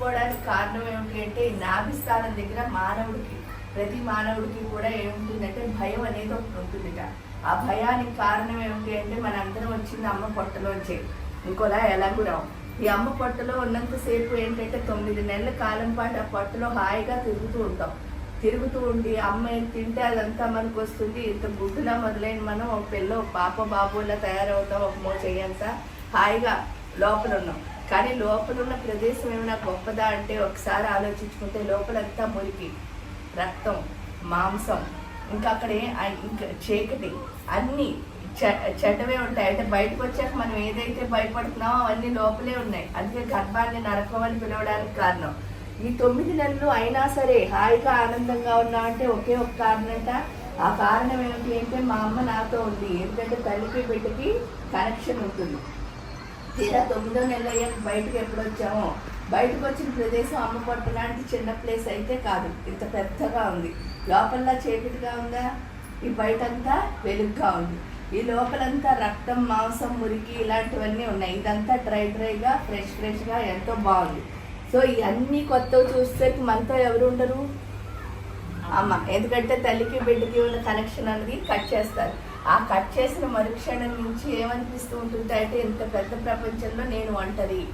లేకపోవడానికి కారణం ఏమిటి అంటే నాభిస్థానం నాభి స్థానం దగ్గర మానవుడికి ప్రతి మానవుడికి కూడా ఏముంటుందంటే భయం అనేది ఒకటి ఉంటుందిట. ఆ భయానికి కారణం ఏమిటి అంటే మనందరం వచ్చింది అమ్మ పొట్టలోంచి. ఇంకోలా ఎలాగురాం ఈ అమ్మ పొట్టలో ఉన్నంతసేపు ఏంటంటే తొమ్మిది నెలల కాలం పాటు ఆ పొట్టలో హాయిగా తిరుగుతూ ఉంటాం. తిరుగుతూ ఉండి అమ్మ తింటే అదంతా మనకు వస్తుంది. ఇంత గుడ్డులా మొదలైన మనం ఒక పిల్ల ఒక పాప బాబులా తయారవుతాం ఒక మో చెయ్యంతా హాయిగా లోపల ఉన్నాం. కానీ లోపల ఉన్న ప్రదేశం ఏమైనా గొప్పదా అంటే ఒకసారి ఆలోచించుకుంటే లోపలంతా మురికి రక్తం మాంసం ఇంకా అక్కడే ఇంకా చీకటి అన్నీ చె- చెడ్డవే ఉంటాయి. అంటే బయటకు వచ్చాక మనం ఏదైతే భయపడుతున్నామో అవన్నీ లోపలే ఉన్నాయి. అందుకే గర్భాన్ని నరకం అని పిలవడానికి కారణం. ఈ తొమ్మిది నెలలు అయినా సరే హాయిగా ఆనందంగా ఉన్నా అంటే ఒకే ఒక కారణంట. ఆ కారణం ఏమిటి అంటే మా అమ్మ నాతో ఉంది. ఎందుకంటే తల్లికి బిడ్డకి కనెక్షన్ ఉంటుంది. తీరా తొమ్మిదో నెల అయ్యాక బయటకు ఎప్పుడు వచ్చామో? బయటకు వచ్చిన ప్రదేశం అమ్మ లాంటి చిన్న ప్లేస్ అయితే కాదు. ఇంత పెద్దగా ఉంది. లోపల చీకటిగా ఉందా? ఈ బయటంతా వెలుగ్గా ఉంది. ఈ లోపలంతా రక్తం మాంసం మురికి ఇలాంటివన్నీ ఉన్నాయి. ఇదంతా డ్రై డ్రైగా ఫ్రెష్ ఫ్రెష్గా ఎంతో బాగుంది. సో ఇవన్నీ కొత్తవి చూసేసరికి మనతో ఎవరు ఉండరు? అమ్మ. ఎందుకంటే తల్లికి బిడ్డకి ఉన్న కనెక్షన్ అనేది కట్ చేస్తారు. ఆ కట్ చేసిన మరుక్షణం నుంచి ఏమనిపిస్తూ ఉంటుంది అంటే ఇంత పెద్ద ప్రపంచంలో నేను ఒంటరి.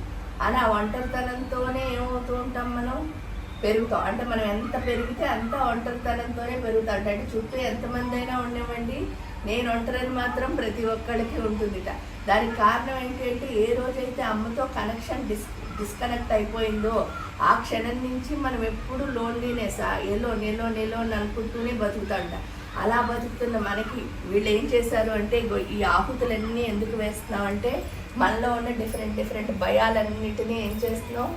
అని ఆ ఒంటరితనంతోనే ఏమవుతూ ఉంటాం మనం? పెరుగుతాం. అంటే మనం ఎంత పెరిగితే అంత ఒంటరితనంతోనే పెరుగుతాం. అంటే చుట్టూ ఎంతమంది అయినా ఉండేవండి. నేను ఒంటరిని మాత్రం ప్రతి ఒక్కరికి ఉంటుందిట. దానికి కారణం ఏంటంటే ఏ రోజైతే అమ్మతో కనెక్షన్ డిస్ డిస్కనెక్ట్ అయిపోయిందో ఆ క్షణం నుంచి మనం ఎప్పుడు లోన్లీనెస్ ఏలో నేలో నేలో అని అనుకుంటూనే బతుకుతాంట. అలా బతుకుతున్న మనకి వీళ్ళు ఏం చేశారు అంటే ఈ ఆహుతులన్నీ ఎందుకు వేస్తున్నాం అంటే మనలో ఉన్న డిఫరెంట్ డిఫరెంట్ భయాలన్నింటినీ ఏం చేస్తున్నాం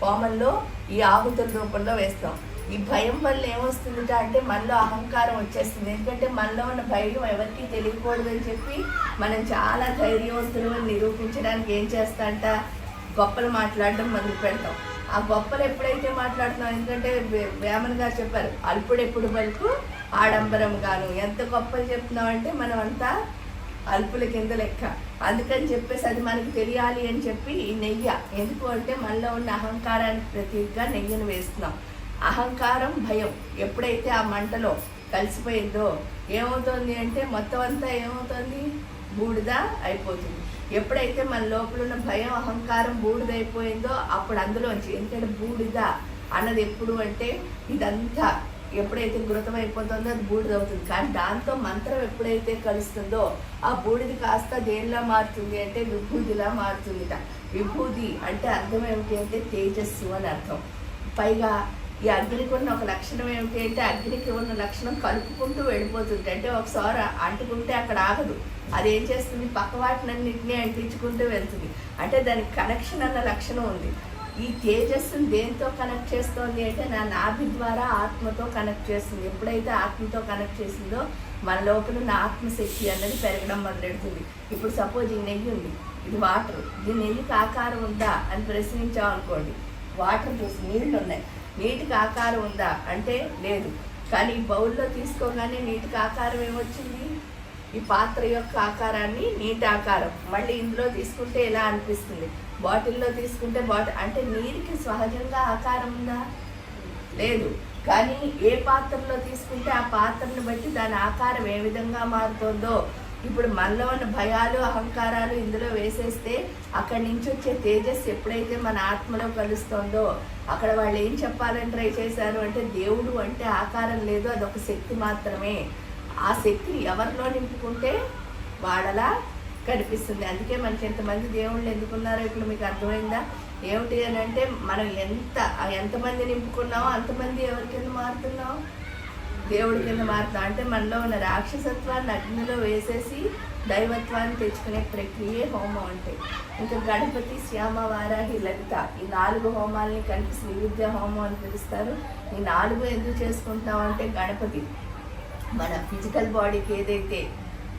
కోమల్లో ఈ ఆహుతుల రూపంలో వేస్తాం ఈ భయం వల్ల ఏమొస్తుందిట అంటే మనలో అహంకారం వచ్చేస్తుంది. ఎందుకంటే మనలో ఉన్న భయం ఎవరికి తెలియకూడదని చెప్పి మనం చాలా ధైర్యవంతులు నిరూపించడానికి ఏం చేస్తాంట? గొప్పలు మాట్లాడడం మొదలు పెడతాం. ఆ గొప్పలు ఎప్పుడైతే మాట్లాడుతున్నాం ఎందుకంటే వేమన్ గారు చెప్పారు అల్పుడెప్పుడు బలుపు ఆడంబరంగాను ఎంత గొప్పలు చెప్తున్నాం అంటే మనం అంతా అల్పుల కింద లెక్క. అందుకని చెప్పేసి అది మనకి తెలియాలి అని చెప్పి ఈ నెయ్యి. ఎందుకు అంటే మనలో ఉన్న అహంకారానికి ప్రతీకగా నెయ్యిని వేస్తున్నాం. అహంకారం భయం ఎప్పుడైతే ఆ మంటలో కలిసిపోయిందో ఏమవుతుంది అంటే మొత్తం అంతా ఏమవుతుంది? బూడిద అయిపోతుంది. ఎప్పుడైతే మన లోపల ఉన్న భయం అహంకారం బూడిద అయిపోయిందో అప్పుడు అందులోంచి ఎందుకంటే బూడిద అన్నది ఎప్పుడు అంటే ఇదంతా ఎప్పుడైతే ఘృతం అయిపోతుందో అది బూడిద అవుతుంది. కానీ దాంతో మంత్రం ఎప్పుడైతే కలుస్తుందో ఆ బూడిది కాస్త దేనిలా మారుతుంది అంటే విభూదిలా మారుతుందిట. విభూది అంటే అర్థం ఏమిటి అంటే తేజస్సు అని అర్థం. పైగా ఈ అగ్నికి ఉన్న ఒక లక్షణం ఏమిటి అంటే అగ్నికి ఉన్న లక్షణం కలుపుకుంటూ వెళ్ళిపోతుంది అంటే ఒకసారి అంటుకుంటే అక్కడ ఆగదు. అది ఏం చేస్తుంది? పక్క వాటినన్నింటినీ అంటించుకుంటూ వెళ్తుంది. అంటే దానికి కనెక్షన్ అన్న లక్షణం ఉంది. ఈ తేజస్సును దేంతో కనెక్ట్ చేస్తోంది అంటే నా నాభి ద్వారా ఆత్మతో కనెక్ట్ చేస్తుంది. ఎప్పుడైతే ఆత్మతో కనెక్ట్ చేసిందో మన లోపల ఉన్న ఆత్మశక్తి అన్నది పెరగడం మొదలెడుతుంది. ఇప్పుడు సపోజ్ ఈ నెయ్యి ఉంది. ఇది వాటర్ ఈ నెయ్యికి ఆకారం ఉందా అని ప్రశ్నించామనుకోండి వాటర్ చూసి నీళ్ళు ఉన్నాయి. నీటికి ఆకారం ఉందా? అంటే లేదు. కానీ ఈ బౌల్లో తీసుకోగానే నీటికి ఆకారం ఏమొచ్చింది? ఈ పాత్ర యొక్క ఆకారాన్ని నీటి ఆకారం. మళ్ళీ ఇందులో తీసుకుంటే ఎలా అనిపిస్తుంది? బాటిల్లో తీసుకుంటే బాటిల్ అంటే నీరుకి సహజంగా ఆకారం ఉందా? లేదు. కానీ ఏ పాత్రలో తీసుకుంటే ఆ పాత్రను బట్టి దాని ఆకారం ఏ విధంగా మారుతుందో ఇప్పుడు మనలో ఉన్న భయాలు అహంకారాలు ఇందులో వేసేస్తే అక్కడి నుంచి వచ్చే తేజస్ ఎప్పుడైతే మన ఆత్మలో కలుస్తుందో అక్కడ వాళ్ళు ఏం చెప్పాలని ట్రై చేశారు అంటే దేవుడు అంటే ఆకారం లేదు అదొక శక్తి మాత్రమే. ఆ శక్తిని ఎవరిలో నింపుకుంటే వాడలా కనిపిస్తుంది. అందుకే మనకి ఎంతమంది దేవుళ్ళు ఎందుకున్నారో ఇప్పుడు మీకు అర్థమైందా? ఏమిటి అని అంటే మనం ఎంత ఎంతమంది నింపుకున్నామో అంతమంది ఎవరి కింద మారుతున్నాం? దేవుడి కింద మారుతాం అంటే మనలో ఉన్న రాక్షసత్వాన్ని అగ్నిలో వేసేసి దైవత్వాన్ని తెచ్చుకునే ప్రక్రియే హోమం అంటే. ఇంకా గణపతి శ్యామ వారాహి లలిత ఈ నాలుగు హోమాలని కలిపి శ్రీ హోమం అని పిలుస్తారు. ఈ నాలుగు ఎందుకు చేసుకుంటాం అంటే గణపతి మన ఫిజికల్ బాడీకి ఏదైతే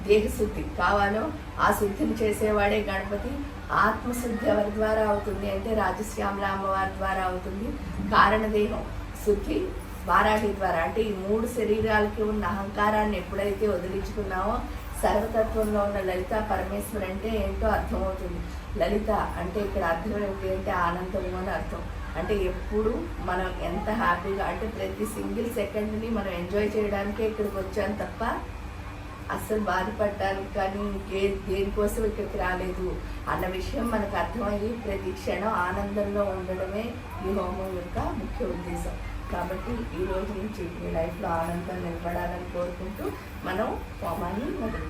దేహశుద్ధి కావాలో ఆ శుద్ధిని చేసేవాడే గణపతి. ఆత్మశుద్ధి ఎవరి ద్వారా అవుతుంది అంటే రాజశ్యామల అమ్మవారి ద్వారా అవుతుంది. కారణదేహం శుద్ధి వారాహి ద్వారా. అంటే ఈ మూడు శరీరాలకి ఉన్న అహంకారాన్ని ఎప్పుడైతే వదిలించుకున్నామో సర్వతత్వంలో ఉన్న లలిత పరమేశ్వర్ అంటే ఏంటో అర్థమవుతుంది. లలిత అంటే ఇక్కడ అర్థం ఏమిటి అంటే ఆనందము అని అర్థం. అంటే ఎప్పుడు మనం ఎంత హ్యాపీగా అంటే ప్రతి సింగిల్ సెకండ్ని మనం ఎంజాయ్ చేయడానికే ఇక్కడికి వచ్చాం తప్ప అస్సలు బాధపడడానికి కానీ ఇంకే దేనికోసం ఇక్కడికి రాలేదు అన్న విషయం మనకు అర్థమయ్యి ప్రతి క్షణం ఆనందంలో ఉండడమే ఈ హోమం యొక్క ముఖ్య ఉద్దేశం. కాబట్టి ఈ రోజు నుంచి మీ లైఫ్లో ఆనందం నిలబడాలని కోరుకుంటూ మనం హోమాన్ని మొదలు